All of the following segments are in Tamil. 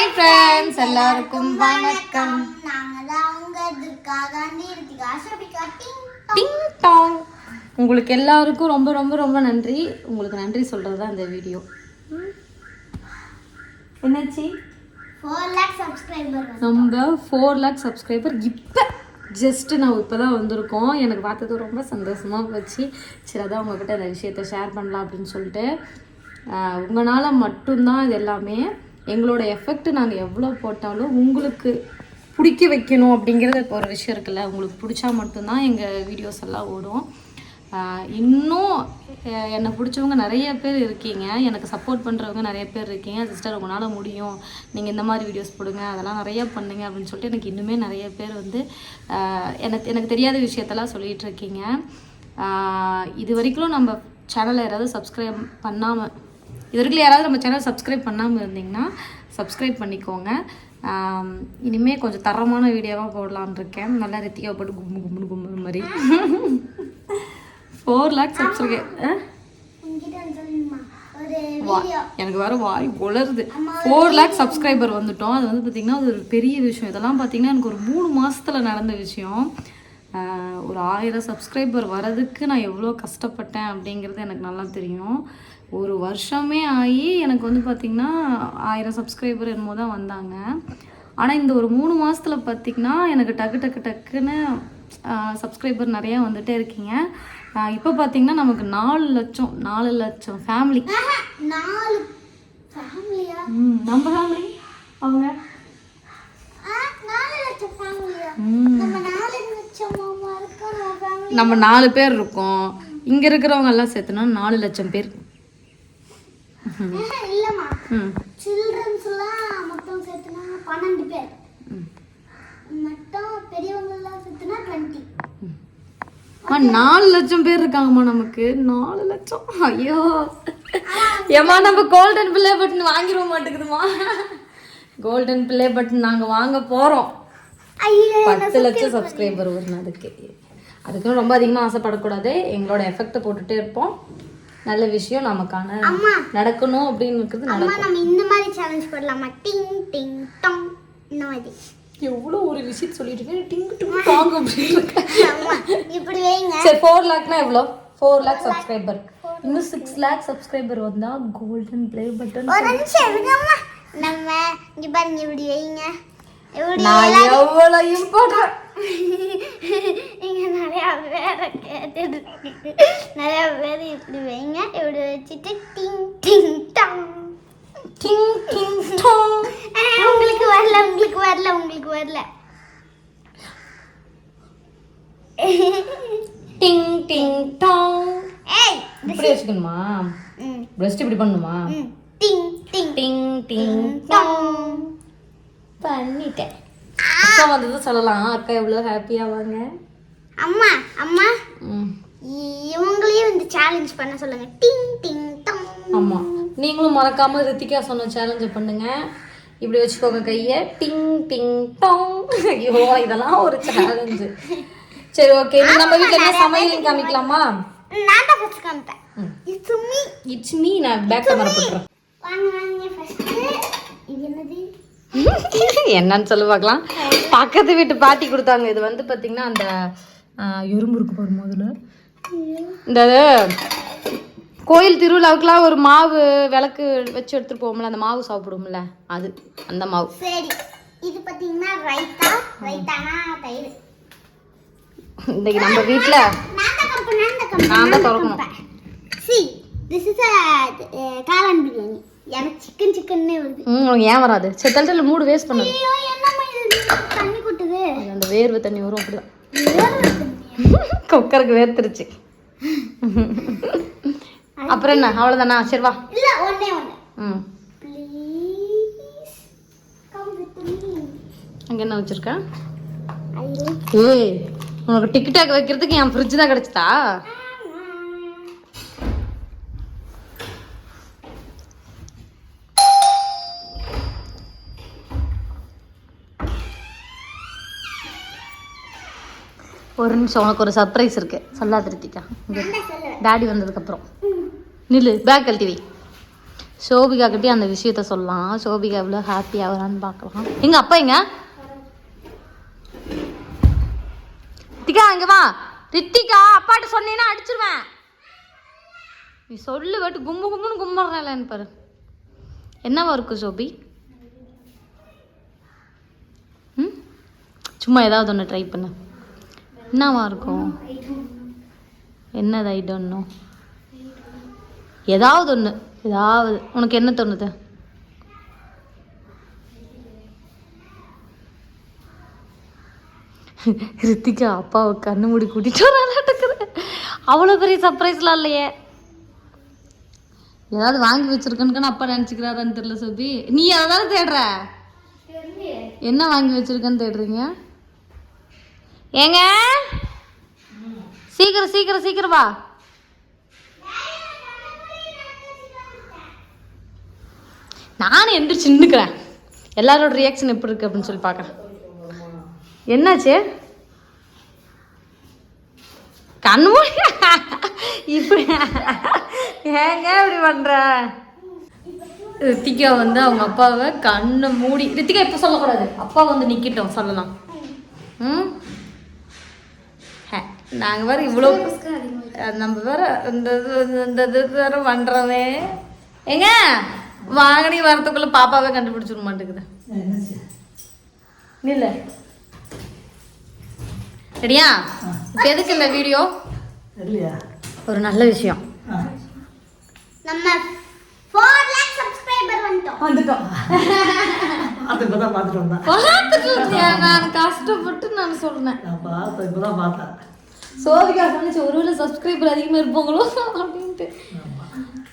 ஹாய் ஃப்ரெண்ட்ஸ் எல்லாருக்கும் வணக்கம். டிங் டிங் உங்களுக்கு எல்லாருக்கும் ரொம்ப ரொம்ப ரொம்ப நன்றி. உங்களுக்கு நன்றி சொல்கிறது தான் இந்த வீடியோ. என்னாச்சு? நம்ம ஃபோர் லேக் சப்ஸ்கிரைபர் இப்போ ஜஸ்ட்டு நான் இப்போ தான் வந்திருக்கோம். எனக்கு பார்த்தது ரொம்ப சந்தோஷமாக போச்சு. சரி அதான் உங்ககிட்ட இந்த விஷயத்த ஷேர் பண்ணலாம் அப்படின்னு சொல்லிட்டு. உங்களால் மட்டும்தான் இது எல்லாமே எங்களோட எஃபெக்ட் நாங்கள் எவ்வளோ போட்டாலும் உங்களுக்கு பிடிக்க வைக்கணும் அப்படிங்கிறது இப்போ ஒரு விஷயம் இருக்குல்ல. உங்களுக்கு பிடிச்சா மட்டும்தான் எங்கள் வீடியோஸ் எல்லாம் ஓடும். இன்னும் என்னை பிடிச்சவங்க நிறைய பேர் இருக்கீங்க. எனக்கு சப்போர்ட் பண்ணுறவங்க நிறைய பேர் இருக்கீங்க. சிஸ்டர் உங்களால் முடியும். நீங்கள் இந்த மாதிரி வீடியோஸ் போடுங்க. அதெல்லாம் நிறையா பண்ணுங்க அப்படின்னு சொல்லிட்டு எனக்கு இன்னுமே நிறைய பேர் வந்து எனக்கு எனக்கு தெரியாத விஷயத்தெல்லாம் சொல்லிகிட்டு இருக்கீங்க. இது வரைக்கும் நம்ம சேனலை யாராவது சப்ஸ்கிரைப் பண்ணாமல் இது வரைக்கும் யாராவது நம்ம சேனல் சப்ஸ்கிரைப் பண்ணாமல் இருந்தீங்கன்னா சப்ஸ்கிரைப் பண்ணிக்கோங்க. ஆம், இனிமே கொஞ்சம் தரமான வீடியோவாக போடலான்னு இருக்கேன். நல்லா ரித்திகா போட்டு கும்மு கும்முன்னு கும்புற மாதிரி. ஃபோர் லேக் சப்ஸ்கிரைப் எனக்கு வேறு வாய் உளருது. ஃபோர் லேக் சப்ஸ்கிரைபர் வந்துட்டோம். அது வந்து பார்த்திங்கன்னா அது ஒரு பெரிய விஷயம். இதெல்லாம் பார்த்திங்கன்னா எனக்கு ஒரு மூணு மாசத்துல நடந்த விஷயம். ஒரு ஆயிரம் சப்ஸ்கிரைபர் வரதுக்கு நான் எவ்வளோ கஷ்டப்பட்டேன் அப்படிங்கிறது எனக்கு நல்லா தெரியும். ஒரு வருஷமே ஆகி எனக்கு வந்து பார்த்திங்கன்னா ஆயிரம் சப்ஸ்கிரைபர் என்னமோ தான் வந்தாங்க. ஆனால் இந்த ஒரு மூணு மாசத்துல பார்த்திங்கன்னா எனக்கு டக்கு டக்கு டக்குன்னு சப்ஸ்கிரைபர் நிறையா வந்துட்டே இருக்கீங்க. இப்போ பார்த்திங்கன்னா நமக்கு நாலு லட்சம் நாலு லட்சம் ஃபேமிலி நாலு ஃபேமிலியா ம் நம்ம ஃபேமிலி அவங்க? நம்ம நாலு பேர் இருக்கோம். இங்கே இருக்கிறவங்க எல்லாம் சேர்த்துனா நாலு லட்சம் பேர். இல்லம்மா மொத்தம் சேர்த்துனா பன்னெண்டு பேர். சேர்த்துனா டுவெண்ட்டி நாலு லட்சம் பேர் இருக்காங்கம்மா நமக்கு. நாலு லட்சம். ஐயோ. ஏம்மா நம்ம கோல்டன் பிள்ளை பட்டன் வாங்கிட மாட்டேங்குதுமா கோல்டன் பிள்ளை பட்டன் நாங்கள் வாங்க போகிறோம் பத்து லட்சம் சப்ஸ்கிரைபர் வரணும் அதுக்கு அதுக்கும் ரொம்ப அதிகமாக ஆசைப்படக்கூடாது. எங்களோட எஃபெக்டை போட்டுட்டே இருப்போம். நல்ல விஷயம் நமக்கான. நடக்கணும் அப்படின்னு இருக்கிறது நடக்கும். நம்ம இந்த மாதிரி சேலஞ்ச் போடலாமா? டிங் டிங் டாங் இந்த மாதிரி. எவ்வளோ ஒரு விஷயம் சொல்லிட்டு இருக்கேன். டிங்கு டிங்கு டாங் அப்படின்னு இப்படி வைங்க. சரி ஃபோர் லேக்னா எவ்வளோ? ஃபோர் லேக் சப்ஸ்கிரைபர் இன்னும் சிக்ஸ் லேக் சப்ஸ்கிரைபர் வந்தா கோல்டன் ப்ளே பட்டன் ஒரு நிமிஷம் நம்ம இங்க பாருங்க இப்படி வைங்க. நான் எவ்வளோயும் போடுறேன் இங்க நிறைய பேரை கேட்டுட்டு. நிறைய பேர் இப்படி வைங்க இப்படி வச்சுட்டு டிங் டிங் டாங் டிங் டிங் டாங் உங்களுக்கு வரல உங்களுக்கு வரல உங்களுக்கு வரல டிங் டிங் டாங் ஏய் இப்படி வச்சுக்கணுமா ம் பிரஸ்ட் இப்படி பண்ணணுமா ம் டிங் டிங் டிங் டிங் டாங் பண்ணிட்டேன். அக்கா வந்தது சொல்லலாம். அக்கா எவ்வளோ ஹாப்பியாவாங்க அம்மா அம்மா. இவங்களையும் இந்த சேலஞ்ச் பண்ண சொல்லுங்க. Ding ding dong. ஆமாம் நீங்களும் மறக்காம ரித்திகா சொன்ன சேலஞ்சை பண்ணுங்க. இப்படி வச்சுக்கோங்க கையை. Ding ding dong. ஐயோ இதெல்லாம் ஒரு சேலஞ்சு சரி ஓகே நம்ம வீட்டில் என்ன சமையல் காமிக்கலாமா? நான் தான் ஃபர்ஸ்ட் காமிப்பேன். இது மீ இட்ஸ் மீ நான் பேக் கேமரா போட்டுறேன் வாங்க வாங்க ஃபர்ஸ்ட் இது என்னது? என்னன்னு சொல்லி பார்க்கலாம். பக்கத்து வீட்டு பாட்டி கொடுத்தாங்க. இது வந்து பார்த்தீங்கன்னா அந்த எறும்பு இருக்கு பாரு முதல்ல. இந்த கோயில் திருவிழாவுக்குலாம் ஒரு மாவு விளக்கு வச்சு எடுத்துட்டு போவோம்ல அந்த மாவு சாப்பிடுவோம்ல அது அந்த மாவு. இது பாத்தீங்கன்னா ரைத்தா ரைத்தானா தயிர். இன்னைக்கு நம்ம வீட்டில் நான் தான் நான் திறக்கணும் சி திஸ் இஸ் காளான் பிரியாணி. எனக்கு சிக்கன் சிக்கன்னே வருது. ம் உனக்கு ஏன் வராது? சரி தள்ளி மூடு வேஸ்ட் பண்ணது. ஐயோ என்னம்மா இது? தண்ணி கொட்டுது. அது அந்த வேர்வை தண்ணி வரும் அப்படிதான். குக்கருக்கு வேர்த்துருச்சு. அப்புறம் என்ன? அவ்வளோதானா சரி வா. இல்ல ஒண்ணே ஒண்ணு. ம். ப்ளீஸ் கம் வித் மீ அங்கே என்ன லைக் ஏய் உனக்கு டிக்டாக் வைக்கிறதுக்கு என் ஃப்ரிட்ஜ் தான் கிடச்சிதா? ஒரு நிமிஷம் உனக்கு ஒரு சர்ப்ரைஸ் இருக்கு. சொல்லாத ரித்திகா டேடி வந்ததுக்கப்புறம். நில்லு பேக் கழட்டி வை சோபிகா கிட்டே அந்த விஷயத்த சொல்லலாம். சோபிகா எவ்வளோ ஹாப்பி ஆகுறான்னு பார்க்கலாம். எங்க அப்பா எங்க? ரித்திகா இங்க வா. ரித்திகா அப்பாட்ட சொன்னீங்கன்னா அடிச்சிருவேன். நீ சொல்லு வெட்டு கும்பு கும்புன்னு கும்பிட்றேன் பாரு. என்னவா இருக்கும் சோபி? ம்? சும்மா ஏதாவது ஒன்று ட்ரை பண்ணு. என்னவா இருக்கும்? என்னது ஐ டோன்ட் நோ ஏதாவது ஒன்று ஏதாவது உனக்கு என்ன தோணுது? ரித்திகா அப்பாவை கண்ணு மூடி கூட்டிட்டு வராட்டுக்குது அவ்வளோ பெரிய சர்ப்ரைஸ்லாம் இல்லையே. ஏதாவது வாங்கி வச்சிருக்கேன்னு அப்பா நினச்சிக்கிறாரான்னு தெரியல சோபி. நீ அதை தேடுற? என்ன வாங்கி வச்சிருக்கேன்னு தேடுறீங்க? ஏங்க? சீக்கிரம் சீக்கிரம் சீக்கிரம் வா. நானும் எந்திரிச்சு நின்றுக்கிறேன் எல்லாரோட ரியாக்ஷன் எப்படி இருக்கு அப்படின்னு சொல்லி பார்க்குறேன். என்னாச்சு? கண்ணு மூடி? இப்படி ஏங்க இப்படி பண்ற? ரித்திகா வந்து அவங்க அப்பாவை கண்ணை மூடி ரித்திகா இப்போ சொல்லக்கூடாது. அப்பா வந்து நிற்கட்டும் சொல்லலாம். ம்? நாங்கள் வேறு இவ்வளோ நம்ம வேற இந்த இது இந்த இது வேற பண்ணுறோமே ஏங்க வாங்கடி வரத்துக்குள்ள பாப்பாவே கண்டுபிடிச்சிட மாட்டேங்குது. இல்ல சரியா இப்போ எதுக்கு இந்த வீடியோ? ஒரு நல்ல விஷயம். நம்ம ஃபோர் லேக் சப்ஸ்கிரைபர் வந்துட்டோம். வந்துட்டோம். பார்த்து இப்போ தான் பார்த்துட்டு வந்தேன். பார்த்துட்டு நான் கஷ்டப்பட்டு நான் சொன்னேன். நான் பார்த்தேன் இப்போ தான் பார்த்தேன். சோதிகா சொன்னிச்சு ஒருவேளை சப்ஸ்கிரைபர் அதிகமாக இருப்பாங்களோ அப்படின்ட்டு.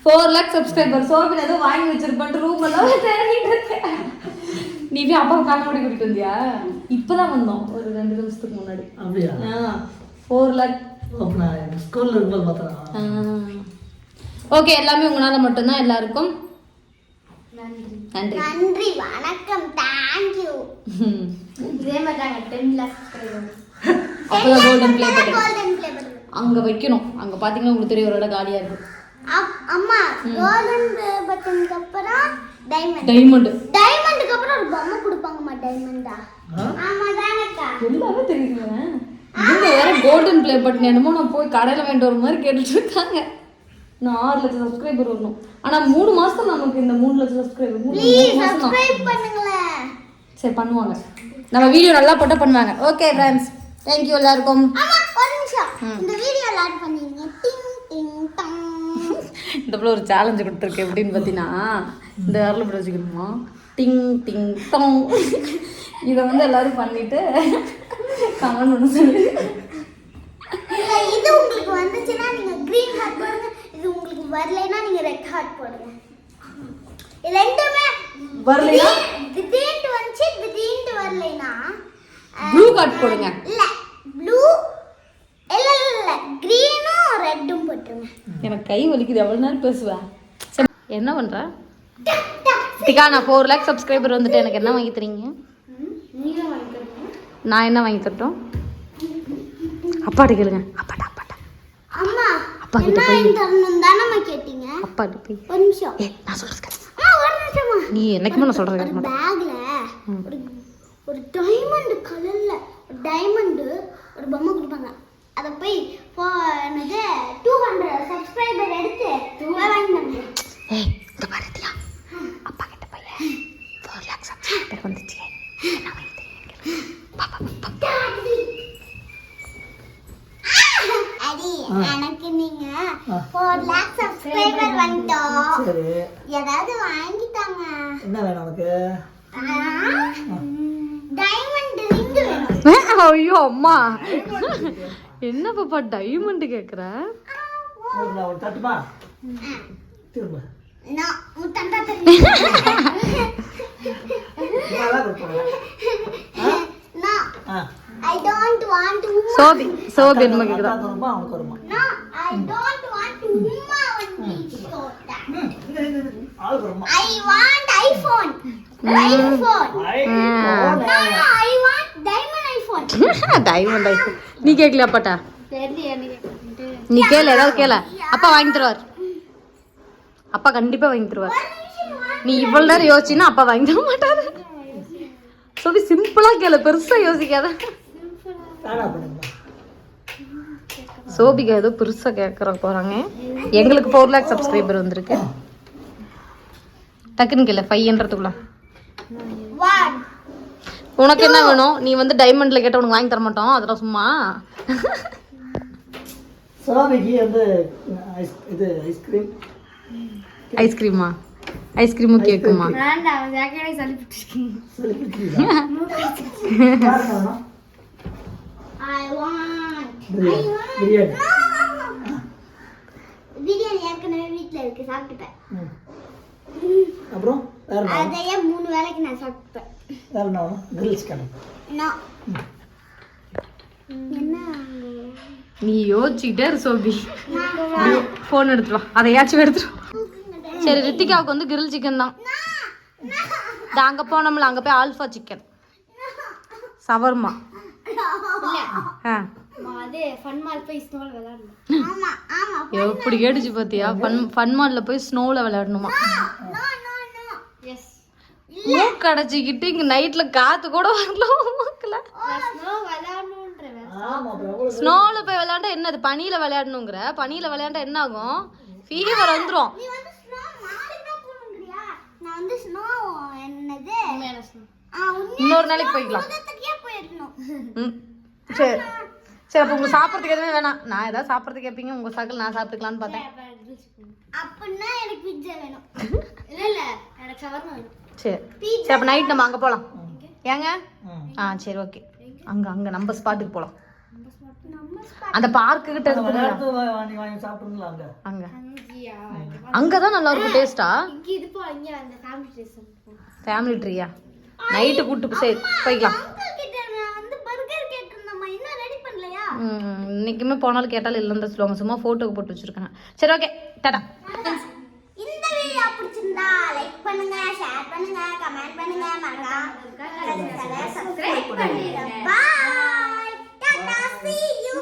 ஃபோர் லேக் சப்ஸ்கிரைபர் சோபின் ஏதோ வாங்கி வச்சிருப்பான்ட்டு ரூம் எல்லாம் தேடிட்டு இருக்கேன். நீ போய் அப்பா கண்ணாடி கூட்டிட்டு வந்தியா? இப்பதான் வந்தோம். ஒரு ரெண்டு நிமிஷத்துக்கு முன்னாடி. அப்படியா? ஃபோர் லேக் ஸ்கூலில் இருக்கும்போது பார்த்தேன் ஓகே எல்லாமே உங்களால மட்டும்தான் எல்லாருக்கும். நன்றி. நன்றி வணக்கம் தேங்க்யூ. இதே மாதிரி தாங்க டென் லேக் சப்ஸ்கிரைபர் அப்பதான் கோல்டன் ப்ளே பட்டன் அங்க வைக்கணும். அங்க பாத்தீங்கன்னா உங்களுக்கு தெரியும் ஒரு இடம் காலியா இருக்கு. அம்மா கோல்டன் ப்ளே பட்டனுக்கு அப்புறம் டைமண்ட் டைமண்ட் டைமண்டுக்கு அப்புறம் ஒரு பொம்மை கொடுப்பாங்கம்மா டைமண்டா ஆமா தானக்கா எல்லாமே தெரியுதுங்க. இவங்க வேற கோல்டன் ப்ளே பட்டன் என்னமோ நான் போய் கடையில வாங்கிட்டு வர மாதிரி கேட்டுட்டு இருக்காங்க. நான் ஆறு லட்சம் சப்ஸ்கிரைபர் வரணும். ஆனா மூணு மாசம் நமக்கு இந்த மூணு லட்சம் சப்ஸ்கிரைபர் மூணு மாசம் தான் சப்ஸ்கிரைப் பண்ணுங்களேன். சரி பண்ணுவாங்க. நம்ம வீடியோ நல்லா போட்டால் பண்ணுவாங்க. ஓகே ஃப்ரெண்ட்ஸ் தேங்க்யூ எல்லாருக்கும். இந்த வீடியோ ஆட் பண்ணீங்க இந்த போல ஒரு சேலஞ்சு கொடுத்துருக்கு. எப்படின்னு பார்த்தீங்கன்னா இந்த விரல இப்படி வச்சுக்கணுமா? டிங் டிங் டோங். இதை வந்து எல்லாரும் பண்ணிட்டு கமெண்ட் பண்ண சொல்லி. இது உங்களுக்கு வந்துச்சுன்னா நீங்க கிரீன் ஹார்ட் போடுங்க. இது உங்களுக்கு வரலைன்னா நீங்க ரெட் ஹார்ட் போடுங்க. இது ரெண்டுமே வரலைன்னா? திடீர்- திடீர்னு வந்துச்சு திடீர்னு வரலைன்னா ப்ளூ கார்ட் போடுங்க. இல்ல ப்ளூ இல்ல இல்ல இல்ல கிரீனும் ரெட்டும் போட்டுருங்க. எனக்கு கை வலிக்குது எவ்வளோ நேரம் பேசுவேன் சரி என்ன பண்ணுற திகா நான் ஃபோர் லேக் சப்ஸ்கிரைபர் வந்துட்டு எனக்கு என்ன வாங்கி தரீங்க? நான் என்ன வாங்கி தரட்டும்? அப்பாட்ட கேளுங்க. அப்பாட்ட அப்பாட்ட. அம்மா அப்பா கிட்ட போய். தானம்மா கேட்டீங்க? அப்பாட்ட போய். ஒரு நிமிஷம். ஏ நான் நிமிஷமா நீ என்னைக்குமே நான் சொல்கிறேன் ஒரு கேட்க மாட்டேன். பேக்ல ஒரு ஒரு டைமண்ட் கலர்ல ஒரு டைமண்ட் ஒரு பொம்மை கொடுப்பாங்க. அதை போய் என்னது டூ ஹண்ட்ரட் சப்ஸ்கிரைபர் எடுத்து ஏய் இந்த பாரதியா அப்பா கிட்ட போய் ஃபோர் லேக் சப்ஸ்கிரைபர் வந்துச்சு எனக்கு நீங்க ஃபோர் லேக் சப்ஸ்கிரைபர் வந்துட்டோம். சரி. ஏதாவது வாங்கிட்டாங்க என்ன வேணும் உனக்கு? டைமண்ட் ரிங் வேணும். ஐயோ அம்மா. என்ன பாப்பா டைமண்ட் கேக்குற? ஐ டோன்ட் வாண்ட் சோபி சோபி என்ன I want iPhone. iPhone. I, No, no, I want diamond. iPhone. Diamond iPhone நீ கேட்கல அப்பாட்டா? நீ கேளு ஏதாவது கேள. அப்பா வாங்கி தருவார். அப்பா கண்டிப்பா வாங்கி தருவார். நீ இவ்வளவு நேரம் யோசிச்சின்னா அப்பா வாங்கி தர மாட்டாரு. சோபி சிம்பிளா கேளு பெருசா யோசிக்காத. சோபிகா ஏதோ பெருசா கேட்கற போறாங்க. எங்களுக்கு ஃபோர் லேக் சப்ஸ்கிரைபர் வந்திருக்கு. டக்குன்னு கேளு ஃபைவ்ன்றதுக்குள்ள ஒன் உனக்கு என்ன வேணும்? நீ வந்து டைமண்ட்ல கேட்ட உனக்கு வாங்கி தர மாட்டோம். அதெல்லாம் சும்மா. சுவாமிக்கு வந்து இது ஐஸ்கிரீம் ஐஸ்கிரீமா ஐஸ்கிரீமும் கேக்குமா? பிரியாணி பிரியாணி ஏற்கனவே வீட்டில் இருக்கு சாப்பிட்டுப்பேன். அப்புறம் வேற? அதையே மூணு வேளைக்கு நான் சாப்பிட்டுப்பேன் வேற என்ன வேணும்? கிரில் சிக்கன் என்ன? நீ யோசிச்சுக்கிட்டே இரு சோபி. ஃபோன் எடுத்துட்டு வா. அதையாச்சும் எடுத்துட்டு. சரி ரித்திகாவுக்கு வந்து கிரில் சிக்கன் தான். இது அங்க போனோம்ல அங்க போய் ஆல்ஃபா சிக்கன் சவர்மா. ஆ. அது ஃபன் மால் போய் ஸ்னோல் விளையாடணும்? ஆமா ஆமா எப்படி கேட்டுச்சு பாத்தியா? ஃபன் ஃபன் மால்ல போய் ஸ்னோல விளையாடணுமா? நோ நோ நோ எஸ் மூக்கு அடைச்சிக்கிட்டு இங்க நைட்ல காத்து கூட வரல மூக்குல ஸ்னோ ஸ்னோல போய் விளையாண்டா என்னது பனியில விளையாடணுங்கிற? பனியில விளையாண்டா என்ன ஆகும்? ஃபீவர் வந்துரும். நீ வந்து ஸ்னோ நாளைக்கு தான் போகணுங்கிறியா நான் வந்து ஸ்னோ என்னது? ஆ உண்மையா இன்னொரு நாளைக்கு போய்க்கலாம். சரி. சரி அப்போ உங்களுக்கு சாப்பிட்றதுக்கு எதுவுமே வேணாம். நான் ஏதாவது சாப்பிட்றதுக்கு கேட்பீங்க உங்க சாக்கில் நான் சாப்பிட்டுக்கலான்னு பார்த்தேன். அப்படின்னா எனக்கு பிட்சா வேணும். இல்ல இல்ல எனக்கு ஷவர்மா வேணும். சரி. சரி அப்போ நைட் நம்ம அங்கே போகலாம் ஏங்க. ஆ சரி ஓகே அங்கே அங்கே நம்ம ஸ்பாட்டுக்கு போகலாம் நம்ம அந்த பார்க்கு கிட்ட சாப்பிடுங்களா அங்க? அங்கே. தான் நல்லா இருக்கும் டேஸ்டா இங்க இது போ இங்க அந்த ஃபேமிலி ட்ரீயா நைட்டு கூப்பிட்டு சரி போய்க்கலாம். இன்றைக்குமே போனாலும் கேட்டாலும் இல்லைன்னு தான் சொல்லுவாங்க. சும்மா ஃபோட்டோக்கு போட்டு வச்சிருக்காங்க. சரி ஓகே டாடா. இந்த வீடியோ பிடிச்சிருந்தா லைக் பண்ணுங்க ஷேர் பண்ணுங்க கமெண்ட் பண்ணுங்க. மறக்காம சப்ஸ்கிரைப் பண்ணுங்க பாய் டாடா see you.